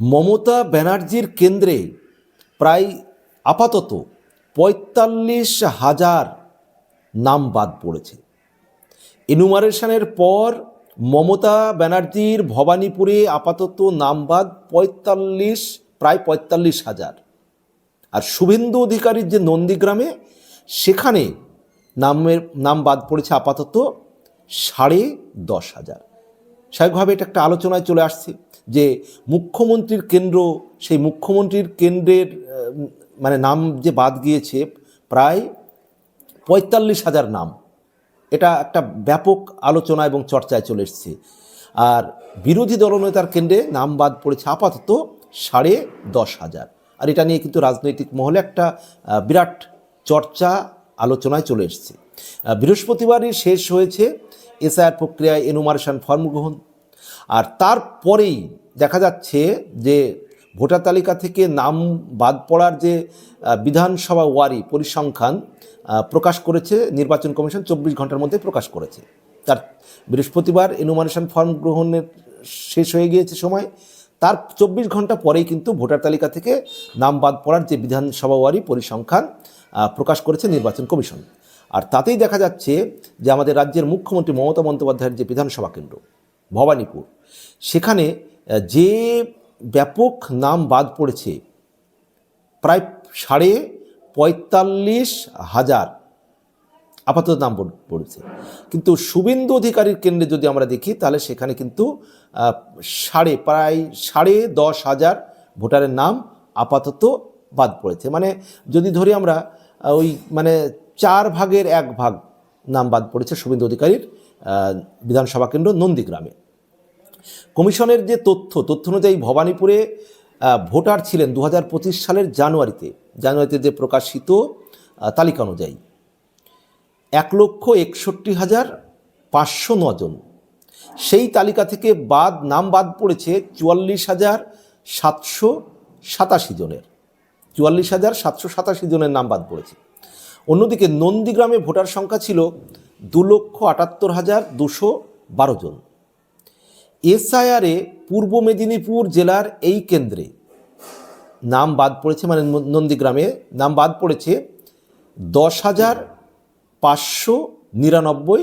মমতা ব্যানার্জির কেন্দ্রে প্রায় আপাতত পঁয়তাল্লিশ হাজার নাম বাদ পড়েছে। ইনুমারেশনের পর মমতা ব্যানার্জির ভবানীপুরে আপাতত নাম বাদ পঁয়তাল্লিশ, প্রায় পঁয়তাল্লিশ হাজার। আর শুভেন্দু অধিকারীর যে নন্দীগ্রামে, সেখানে নামের, নাম বাদ পড়েছে আপাতত সাড়ে দশ হাজার। স্বাভাবিকভাবে এটা একটা আলোচনায় চলে আসছে। যে মুখ্যমন্ত্রীর কেন্দ্র, সেই মুখ্যমন্ত্রীর কেন্দ্রের মানে নাম যে বাদ গিয়েছে, প্রায় পঁয়তাল্লিশ হাজার নাম। এটা একটা ব্যাপক আলোচনা এবং চর্চায় চলে এসছে। আর বিরোধী দলনেতার কেন্দ্রে নাম বাদ পড়েছে আপাতত সাড়ে দশ হাজার। আর এটা নিয়ে কিন্তু রাজনৈতিক মহলে একটা বিরাট চর্চা, আলোচনায় চলে এসছে। বৃহস্পতিবারই শেষ হয়েছে এসআইআর প্রক্রিয়ায় এনুমারেশন ফর্ম গ্রহণ আর তারপরেই দেখা যাচ্ছে যে ভোটার তালিকা থেকে নাম বাদ পড়ার যে বিধানসভা ওয়ারি পরিসংখ্যান প্রকাশ করেছে নির্বাচন কমিশন, চব্বিশ ঘণ্টার মধ্যে প্রকাশ করেছে। তার বৃহস্পতিবার এনুমারেশন ফর্ম গ্রহণের শেষ হয়ে গিয়েছে সময়। তার চব্বিশ ঘণ্টা পরেই কিন্তু ভোটার তালিকা থেকে নাম বাদ পড়ার যে বিধানসভা ওয়ারি পরিসংখ্যান প্রকাশ করেছে নির্বাচন কমিশন। আর তাতেই দেখা যাচ্ছে যে আমাদের রাজ্যের মুখ্যমন্ত্রী মমতা বন্দ্যোপাধ্যায়ের যে বিধানসভা কেন্দ্র ভবানীপুর। সেখানে যে ব্যাপক নাম বাদ পড়েছে, প্রায় সাড়ে পঁয়তাল্লিশ হাজার আপাতত নাম পড়- পড়েছে। কিন্তু শুভেন্দু অধিকারীর কেন্দ্রে যদি আমরা দেখি, তাহলে সেখানে কিন্তু সাড়ে, প্রায় সাড়ে দশ হাজার ভোটারের নাম আপাতত বাদ পড়েছে। মানে যদি ধরি আমরা ওই মানে চার ভাগের এক ভাগ নাম বাদ পড়েছে শুভেন্দু অধিকারীর। বিধানসভা কেন্দ্র নন্দীগ্রামে। কমিশনের যে তথ্য তথ্য অনুযায়ী ভবানীপুরে ভোটার ছিলেন দু হাজার পঁচিশ সালের জানুয়ারিতে। জানুয়ারিতে যে প্রকাশিত তালিকা অনুযায়ী এক লক্ষ একষট্টি হাজার পাঁচশো জন। সেই তালিকা থেকে বাদ, নাম বাদ পড়েছে চুয়াল্লিশ হাজার সাতশো সাতাশি জনের। চুয়াল্লিশ হাজার সাতশো সাতাশি জনের নাম বাদ পড়েছে। অন্যদিকে নন্দীগ্রামে ভোটার সংখ্যা ছিল দু লক্ষ আটাত্তর হাজার দুশো বারো জন। এসআইআরে পূর্ব মেদিনীপুর জেলার এই কেন্দ্রে নাম বাদ পড়েছে মানে নন্দীগ্রামে নাম বাদ পড়েছে দশ হাজার পাঁচশো নিরানব্বই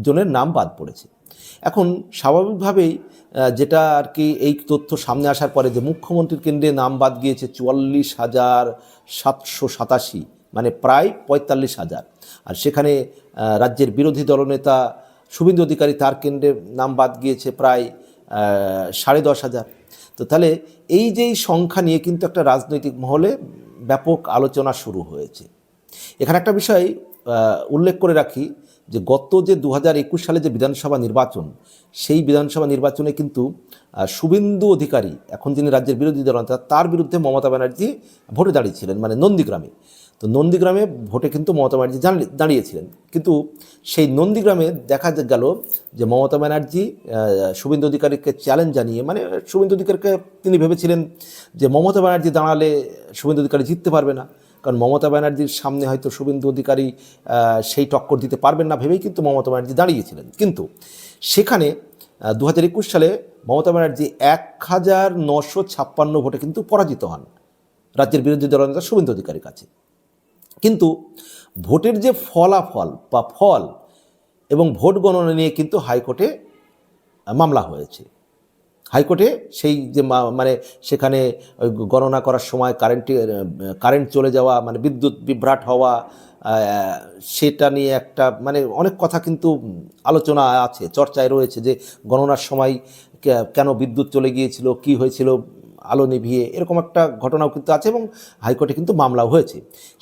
জনের নাম বাদ পড়েছে। এখন স্বাভাবিকভাবেই যেটা আর কি এই তথ্য সামনে আসার পরে যে মুখ্যমন্ত্রীর কেন্দ্রে নাম বাদ গিয়েছে চুয়াল্লিশ হাজার সাতশো সাতাশি মানে প্রায় পঁয়তাল্লিশ হাজার। আর সেখানে রাজ্যের বিরোধী দলনেতা শুভেন্দু অধিকারী তার কেন্দ্রে নাম বাদ গিয়েছে প্রায় সাড়ে দশ হাজার। তো তাহলে এই যে সংখ্যা নিয়ে কিন্তু একটা রাজনৈতিক মহলে ব্যাপক আলোচনা শুরু হয়েছে। এখানে একটা বিষয় উল্লেখ করে রাখি যে গত যে দু হাজার একুশ সালে যে বিধানসভা নির্বাচন, সেই বিধানসভা নির্বাচনে কিন্তু শুভেন্দু অধিকারী, এখন যিনি রাজ্যের বিরোধী দলনেতা তার বিরুদ্ধে মমতা ব্যানার্জি ভোটে দাঁড়িয়েছিলেন মানে নন্দীগ্রামে। তো নন্দীগ্রামে ভোটে কিন্তু মমতা ব্যানার্জি দাঁড়িয়েছিলেন। কিন্তু সেই নন্দীগ্রামে দেখা গেল যে মমতা ব্যানার্জি শুভেন্দু অধিকারীকে চ্যালেঞ্জ জানিয়ে মানে শুভেন্দু অধিকারীকে তিনি ভেবেছিলেন যে মমতা ব্যানার্জি দাঁড়ালে শুভেন্দু অধিকারী জিততে পারবে না। কারণ মমতা ব্যানার্জির সামনে হয়তো শুভেন্দু অধিকারী সেই টক্কর দিতে পারবেন না ভেবেই কিন্তু মমতা ব্যানার্জি দাঁড়িয়েছিলেন। কিন্তু সেখানে দু হাজার একুশ সালে মমতা ব্যানার্জি এক হাজার নশো ছাপ্পান্ন ভোটে কিন্তু পরাজিত হন রাজ্যের বিরোধী দলনেতা শুভেন্দু অধিকারীর কাছে। কিন্তু ভোটের যে ফলাফল বা ফল এবং ভোট গণনা নিয়ে কিন্তু হাইকোর্টে মামলা হয়েছে। হাইকোর্টে সেই যে মানে সেখানে গণনা করার সময় কারেন্টে কারেন্ট চলে যাওয়া মানে বিদ্যুৎ বিভ্রাট হওয়া সেটা নিয়ে একটা মানে অনেক কথা কিন্তু আলোচনা আছে, চর্চায় রয়েছে যে গণনার সময় কেন বিদ্যুৎ চলে গিয়েছিল, কি হয়েছিল, আলো নিভিয়ে, এরকম একটা ঘটনাও কিন্তু আছে এবং হাইকোর্টে কিন্তু মামলাও হয়েছে।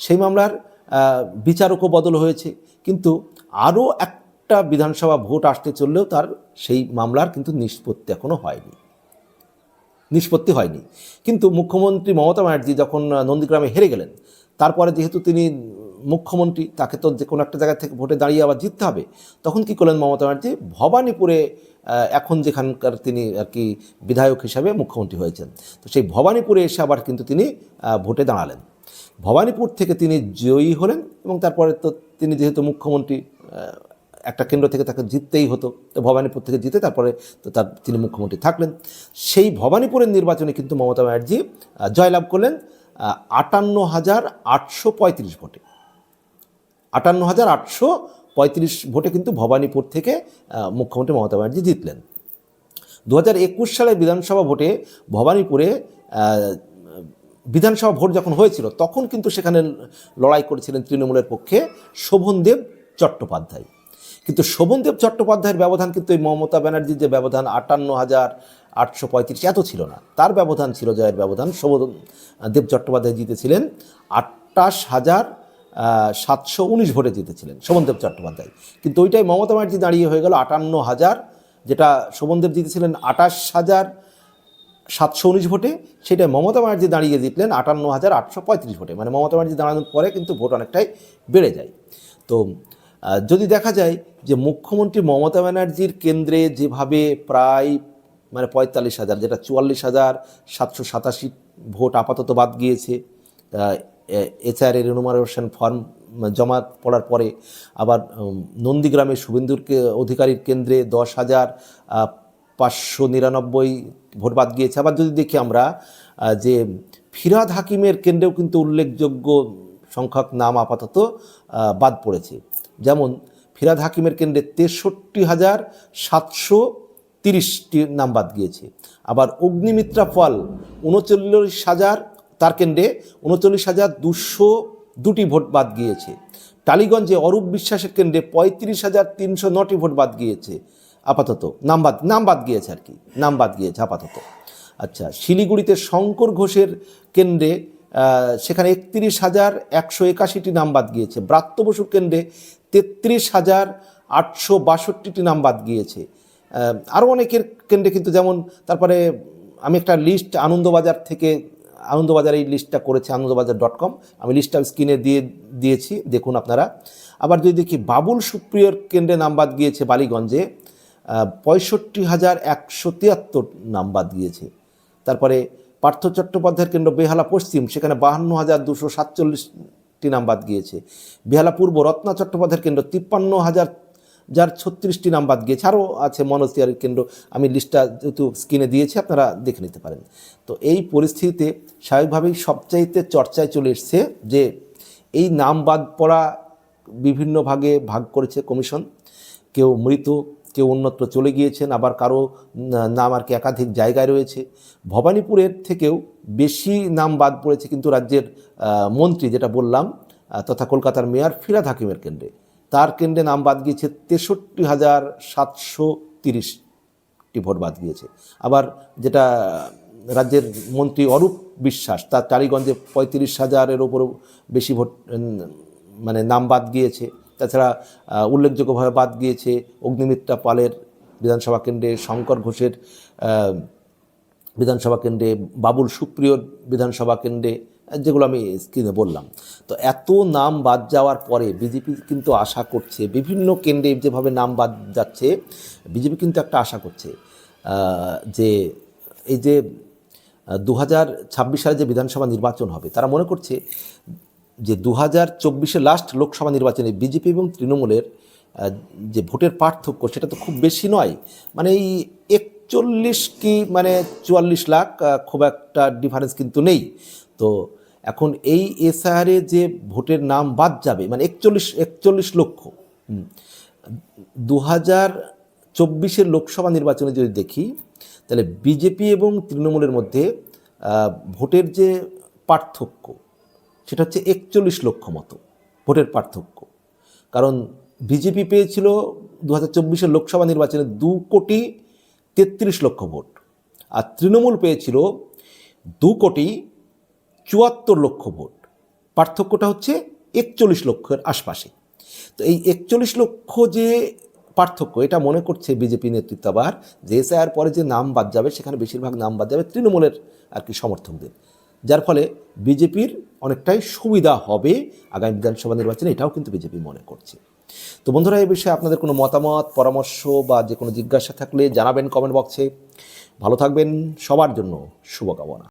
সেই মামলার বিচারকও বদল হয়েছে, কিন্তু আরও একটা বিধানসভা ভোট আসতে চললেও তার সেই মামলার কিন্তু নিষ্পত্তি এখনও হয়নি। নিষ্পত্তি হয়নি। কিন্তু মুখ্যমন্ত্রী মমতা ব্যানার্জি যখন নন্দীগ্রামে হেরে গেলেন, তারপরে যেহেতু তিনি মুখ্যমন্ত্রী, তাকে তো যে কোনো একটা জায়গা থেকে ভোটে দাঁড়িয়ে আবার জিততে হবে, তখন কি করলেন মমতা ব্যানার্জি? ভবানীপুরে এখন যেখানকার তিনি আর কি বিধায়ক হিসাবে মুখ্যমন্ত্রী হয়েছেন, তো সেই ভবানীপুরে এসে আবার কিন্তু তিনি ভোটে দাঁড়ালেন। ভবানীপুর থেকে তিনি জয়ী হলেন এবং তারপরে তো তিনি যেহেতু মুখ্যমন্ত্রী একটা কেন্দ্র থেকে তাকে জিততেই হতো। তো ভবানীপুর থেকে জিতে তারপরে তো তার তিনি মুখ্যমন্ত্রী থাকলেন। সেই ভবানীপুরের নির্বাচনে কিন্তু মমতা ব্যানার্জি জয়লাভ করলেন আটান্ন হাজার আটশো পঁয়ত্রিশ ভোটে। আটান্ন হাজার আটশো পঁয়ত্রিশ ভোটে কিন্তু ভবানীপুর থেকে মুখ্যমন্ত্রী মমতা ব্যানার্জি জিতলেন। দু হাজার একুশ সালে বিধানসভা ভোটে ভবানীপুরে বিধানসভা ভোট যখন হয়েছিল, তখন কিন্তু সেখানে লড়াই করেছিলেন তৃণমূলের পক্ষে শোভনদেব চট্টোপাধ্যায়। কিন্তু শোভনদেব চট্টোপাধ্যায়ের ব্যবধান কিন্তু এই মমতা ব্যানার্জির যে ব্যবধান আটান্ন হাজার আটশো পঁয়ত্রিশ, এত ছিল না। তার ব্যবধান ছিল, জয়ের ব্যবধান, শোভনদেব চট্টোপাধ্যায় জিতেছিলেন আটাশ হাজার সাতশো উনিশ ভোটে জিতেছিলেন শোভনদেব চট্টোপাধ্যায়। কিন্তু ওইটাই মমতা ব্যানার্জি দাঁড়িয়ে হয়ে গেল আটান্ন হাজার যেটা শোভনদেব জিতেছিলেন আটাশ হাজার সাতশো উনিশ ভোটে সেটা মমতা ব্যানার্জি দাঁড়িয়ে জিতলেন আটান্ন হাজার আটশো পঁয়ত্রিশ ভোটে। মানে মমতা ব্যানার্জি দাঁড়ানোর পরে কিন্তু ভোট অনেকটাই বেড়ে যায়। তো যদি দেখা যায় যে মুখ্যমন্ত্রী মমতা ব্যানার্জির কেন্দ্রে যেভাবে প্রায় মানে পঁয়তাল্লিশ হাজার, যেটা চুয়াল্লিশ হাজার সাতশো সাতাশি ভোট আপাতত বাদ গিয়েছে এর এনুমারেশন ফর্ম জমা পড়ার পরে আবার নন্দীগ্রামে শুভেন্দুর অধিকারীর কেন্দ্রে দশ হাজার পাঁচশো নিরানব্বই ভোট বাদ গিয়েছে। আবার যদি দেখি আমরা যে ফিরাদ হাকিমের কেন্দ্রেও কিন্তু উল্লেখযোগ্য সংখ্যক নাম আপাতত বাদ পড়েছে। যেমন ফিরাদ হাকিমের কেন্দ্রে তেষট্টি হাজার সাতশো তিরিশটি নাম বাদ গিয়েছে। আবার অগ্নিমিত্রা ফল উনচল্লিশ হাজার, তার কেন্দ্রে উনচল্লিশ হাজার দুশো দুটি ভোট বাদ গিয়েছে। টালিগঞ্জে অরূপ বিশ্বাসের কেন্দ্রে পঁয়ত্রিশ হাজার তিনশো নটি ভোট বাদ গিয়েছে। আপাতত নাম বাদ নাম বাদ গিয়েছে আর কি, নাম বাদ গিয়েছে আপাতত। আচ্ছা শিলিগুড়িতে শঙ্কর ঘোষের কেন্দ্রে সেখানে একত্রিশ হাজার একশো একাশিটি নাম বাদ গিয়েছে। ব্রাত্য বসুর কেন্দ্রে তেত্রিশ হাজার আটশো বাষট্টিটি নাম বাদ গিয়েছে। আরও অনেকের কেন্দ্রে কিন্তু যেমন তারপরে আমি একটা লিস্ট আনন্দবাজার থেকে, আনন্দবাজার এই লিস্টটা করেছে, আনন্দবাজার ডট কম। আমি লিস্টটা স্ক্রিনে দিয়ে দিয়েছি, দেখুন আপনারা। আবার যদি দেখি বাবুল সুপ্রিয়র কেন্দ্রে নাম বাদ গিয়েছে বালিগঞ্জে পঁয়ষট্টি হাজার একশো তিয়াত্তর নাম বাদ গিয়েছে। তারপরে পার্থ চট্টোপাধ্যায়ের কেন্দ্র বেহালা পশ্চিম, সেখানে বাহান্ন হাজার দুশো সাতচল্লিশটি নাম বাদ গিয়েছে। বেহালা পূর্ব রত্না চট্টোপাধ্যায়ের কেন্দ্র তিপ্পান্ন হাজার, যার ছত্রিশটি নাম বাদ গিয়েছে। আরও আছে মনোজ তিওয়ারির কেন্দ্র। আমি লিস্টটা যেহেতু স্ক্রিনে দিয়েছি, আপনারা দেখে নিতে পারেন। তো এই পরিস্থিতিতে স্বাভাবিকভাবেই সবচাইতে চর্চায় চলে এসছে যে এই নাম বাদ পড়া বিভিন্ন ভাগে ভাগ করেছে কমিশন। কেউ মৃত, কেউ অন্যত্র চলে গিয়েছেন, আবার কারও নাম আর কি একাধিক জায়গায় রয়েছে। ভবানীপুরের থেকেও বেশি নাম বাদ পড়েছে কিন্তু রাজ্যের মন্ত্রী যেটা বললাম তথা কলকাতার মেয়র ফিরাদ হাকিমের কেন্দ্রে। তার কেন্দ্রে নাম বাদ গিয়েছে তেষট্টি হাজার সাতশো তিরিশটি ভোট বাদ গিয়েছে। আবার যেটা রাজ্যের মন্ত্রী অরূপ বিশ্বাস, তার টালিগঞ্জে পঁয়ত্রিশ হাজারের ওপরও বেশি ভোট মানে নাম বাদ গিয়েছে। তাছাড়া উল্লেখযোগ্যভাবে বাদ গিয়েছে অগ্নিমিত্রা পালের বিধানসভা কেন্দ্রে শঙ্কর ঘোষের বিধানসভা কেন্দ্রে, বাবুল সুপ্রিয় বিধানসভা কেন্দ্রে, যেগুলো আমি স্ক্রিনে বললাম। তো এত নাম বাদ যাওয়ার পরে বিজেপি কিন্তু আশা করছে, বিভিন্ন কেন্দ্রে যেভাবে নাম বাদ যাচ্ছে, বিজেপি কিন্তু একটা আশা করছে যে এই যে দু হাজার ছাব্বিশ সালে যে বিধানসভা নির্বাচন হবে, তারা মনে করছে যে দু হাজার চব্বিশে লাস্ট লোকসভা নির্বাচনে বিজেপি এবং তৃণমূলের যে ভোটের পার্থক্য সেটা তো খুব বেশি নয়। মানে এই একচল্লিশ কি মানে চুয়াল্লিশ লাখ খুব একটা ডিফারেন্স কিন্তু নেই। তো এখন এই এসআরে যে ভোটের নাম বাদ যাবে মানে একচল্লিশ একচল্লিশ লক্ষ দু হাজার চব্বিশের লোকসভা নির্বাচনে যদি দেখি, তাহলে বিজেপি এবং তৃণমূলের মধ্যে ভোটের যে পার্থক্য, সেটা হচ্ছে একচল্লিশ লক্ষ মতো ভোটের পার্থক্য। কারণ বিজেপি পেয়েছিল দু হাজার চব্বিশের লোকসভা নির্বাচনে দু কোটি তেত্রিশ লক্ষ ভোট। আর তৃণমূল পেয়েছিল দু কোটি চুয়াত্তর লক্ষ ভোট। পার্থক্যটা হচ্ছে একচল্লিশ লক্ষের আশপাশে। তো এই একচল্লিশ লক্ষ যে পার্থক্য, এটা মনে করছে বিজেপি নেতৃত্ব আবার, যে এসআইআর পরে যে নাম বাদ যাবে, সেখানে বেশিরভাগ নাম বাদ যাবে তৃণমূলের আর কি সমর্থকদের। যার ফলে বিজেপির অনেকটাই সুবিধা হবে আগামী বিধানসভা নির্বাচনে, এটাও কিন্তু বিজেপি মনে করছে। তো বন্ধুরা, এই বিষয়ে আপনাদের কোনো মতামত, পরামর্শ বা যে কোনো জিজ্ঞাসা থাকলে জানাবেন কমেন্ট বক্সে। ভালো থাকবেন, সবার জন্য শুভকামনা।